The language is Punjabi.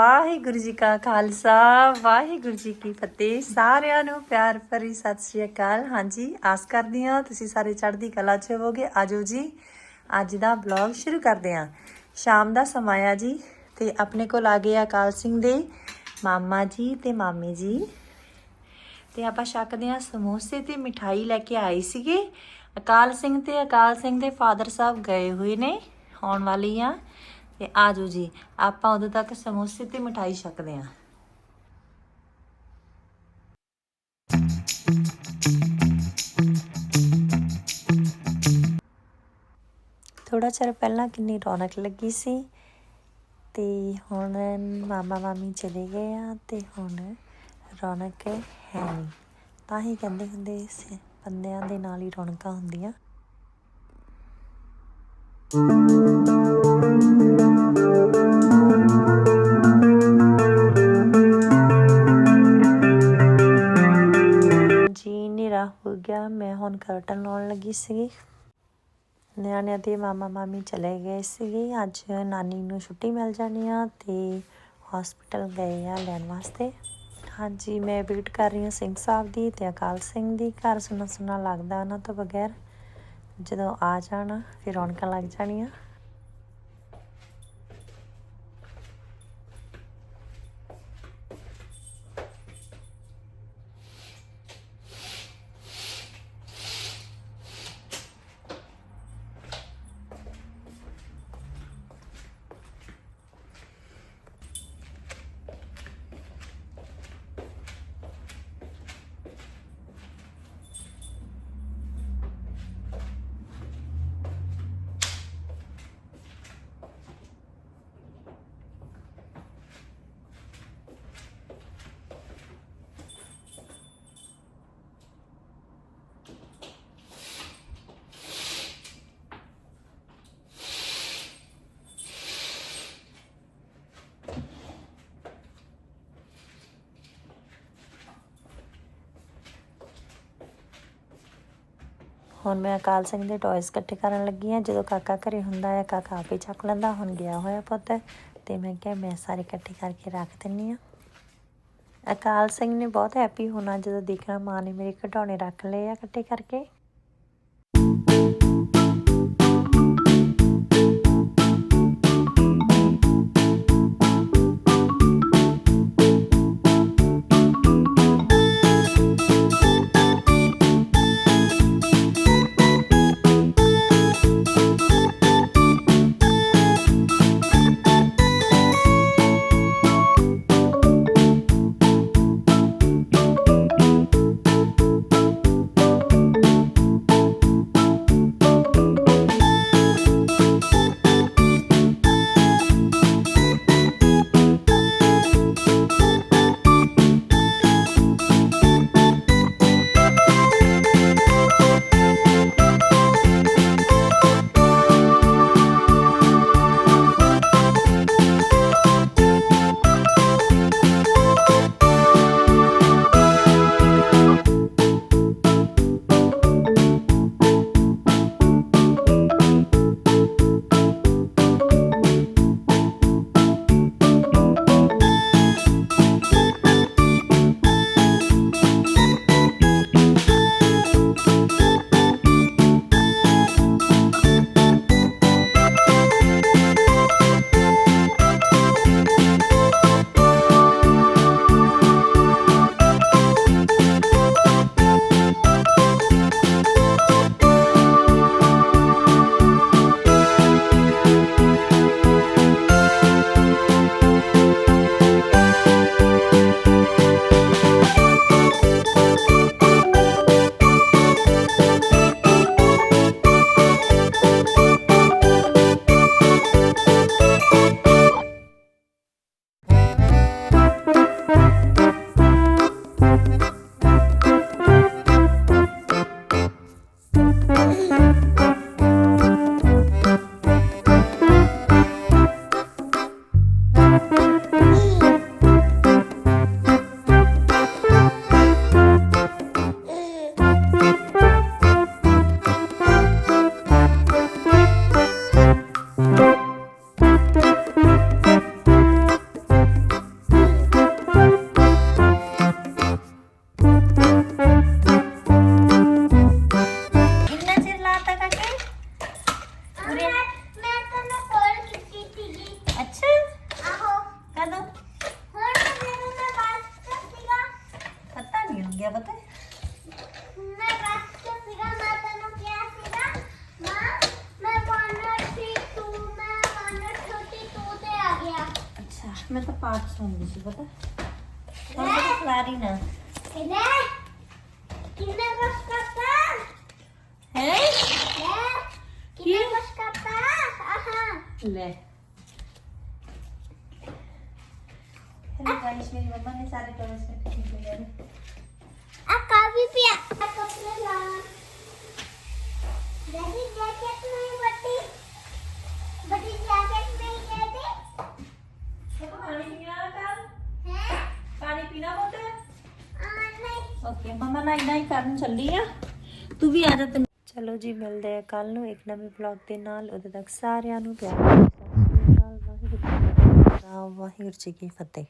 ਵਾਹਿਗੁਰੂ ਜੀ ਕਾ ਖਾਲਸਾ, ਵਾਹਿਗੁਰੂ ਜੀ ਕੀ ਫਤਿਹ। ਸਾਰਿਆਂ ਨੂੰ ਪਿਆਰ ਭਰੀ ਸਤਿ ਸ਼੍ਰੀ ਅਕਾਲ। ਹਾਂਜੀ, ਆਸ ਕਰਦੀ ਹਾਂ ਤੁਸੀਂ ਸਾਰੇ ਚੜ੍ਹਦੀ ਕਲਾ 'ਚ ਹੋਵੋਗੇ। ਆਜੋ ਜੀ, ਅੱਜ ਦਾ ਬਲੌਗ ਸ਼ੁਰੂ ਕਰਦੇ ਹਾਂ। ਸ਼ਾਮ ਦਾ ਸਮਾਂ ਆ ਜੀ ਤੇ ਆਪਣੇ ਕੋਲ ਆ ਗਏ ਅਕਾਲ ਸਿੰਘ ਦੇ ਮਾਮਾ ਜੀ ਤੇ ਮਾਮੀ ਜੀ। ਤੇ ਆਪਾਂ ਛਕਦੇ ਹਾਂ ਸਮੋਸੇ ਤੇ ਮਿਠਾਈ ਲੈ ਕੇ ਆਏ ਸੀਗੇ। ਅਕਾਲ ਸਿੰਘ ਤੇ ਅਕਾਲ ਸਿੰਘ ਦੇ ਫਾਦਰ ਸਾਹਿਬ ਗਏ ਹੋਏ ਨੇ, ਆਉਣ ਵਾਲੀ ਆ ਤੇ ਆਜੋ ਜੀ, ਆਪਾਂ ਉਦੋਂ ਤੱਕ ਸਮੋਸੇ ਤੇ ਮਠਾਈ ਛਕਦੇ ਹਾਂ। ਥੋੜਾ ਚਿਰ ਪਹਿਲਾਂ ਕਿੰਨੀ ਰੌਣਕ ਲੱਗੀ ਸੀ ਤੇ ਹੁਣ ਮਾਮਾ ਮਾਮੀ ਚਲੇ ਗਏ ਆ ਤੇ ਹੁਣ ਰੌਣਕ ਹੈ ਨਹੀਂ। ਤਾਂ ਹੀ ਕਹਿੰਦੇ ਹੁੰਦੇ ਸੀ, ਬੰਦਿਆਂ ਦੇ ਨਾਲ ਹੀ ਰੌਣਕਾਂ ਹੁੰਦੀਆਂ। ਕਰਟਨ ਲਾਉਣ ਲੱਗੀ ਸੀਗੀ। ਨਿਆਣਿਆਂ ਦੇ ਮਾਮਾ ਮਾਮੀ ਚਲੇ ਗਏ ਸੀਗੇ। ਅੱਜ ਨਾਨੀ ਨੂੰ ਛੁੱਟੀ ਮਿਲ ਜਾਣੀ ਆ ਤੇ ਹਸਪੀਟਲ ਗਏ ਆ ਲੈਣ ਵਾਸਤੇ। ਹਾਂਜੀ, ਮੈਂ ਵੇਟ ਕਰ ਰਹੀ ਹਾਂ ਸਿੰਘ ਸਾਹਿਬ ਦੀ ਤੇ ਅਕਾਲ ਸਿੰਘ ਦੀ। ਘਰ ਸੁਣਾ ਸੁਣਾ ਲੱਗਦਾ ਉਹਨਾਂ ਤੋਂ ਬਗੈਰ। ਜਦੋਂ ਆ ਜਾਣਾ, ਫਿਰ ਰੌਣਕਾਂ ਲੱਗ ਜਾਣੀਆਂ। ਹੁਣ ਮੈਂ ਅਕਾਲ ਸਿੰਘ ਦੇ ਟੌਇਸ ਇਕੱਠੇ ਕਰਨ ਲੱਗੀ ਆ ਜਦੋਂ ਕਾਕਾ ਘਰੇ ਹੁੰਦਾ ਹੈ, ਕਾਕਾ ਆਪੇ ਚੱਕ ਲੈਂਦਾ। ਹੁਣ ਗਿਆ ਹੋਇਆ ਪੁੱਤ ਤੇ ਮੈਂ ਕਿਹਾ ਮੈਂ ਸਾਰੇ ਇਕੱਠੇ ਕਰਕੇ ਰੱਖ ਦਿੰਨੀ ਆ ਅਕਾਲ ਸਿੰਘ ਨੇ ਬਹੁਤ ਹੈਪੀ ਹੋਣਾ ਜਦੋਂ ਦੇਖਣਾ ਮਾਂ ਨੇ ਮੇਰੇ ਖਿਡੌਣੇ ਰੱਖ ਲਏ ਆ ਇਕੱਠੇ ਕਰਕੇ। ਮੈਂ ਤਾਂ ਪਾਠ ਸੁਣਦੀ ਸੀ ਪਤਾ ਹੁਣ ਤਾਂ ਖਲਾਰੀ ਨਾ ਕਿੰਨਾ ਕਿੰਨਾ ਕੁਛ ਕਰਤਾ ਹੈ ਲੈ ਕਿੰਨਾ ਕੁਛ ਕਰਤਾ ਆਹਾ ਲੈ हेलो गाइस मेरी मम्मा ने सारे कलर्स में फिटिंग किए हैं ਆ ਕਾਫੀ ਪਿਆ ਆ ਕੱਪੜੇ ਲਾ daddy ਜੈਕਟ ਨਹੀਂ ਬੱਟੀ ਨਹੀਂ ਮਮਾ ਨਾ ਇਦਾਂ ਹੀ ਕਰਨ ਚੱਲੀ ਆ। ਤੂੰ ਵੀ ਆ ਜਾ ਤੈਨੂੰ ਚਲੋ ਜੀ, ਮਿਲਦੇ ਆ ਕੱਲ ਨੂੰ ਇੱਕ ਨਵੇਂ ਬਲੌਗ ਦੇ ਨਾਲ। ਉਦੋਂ ਤੱਕ ਸਾਰਿਆਂ ਨੂੰ ਪਿਆਰ ਵਾਹਿਗੁਰੂ ਜੀ ਵਾਹਿਗੁਰੂ ਜੀ ਕੀ ਫਤਿਹ।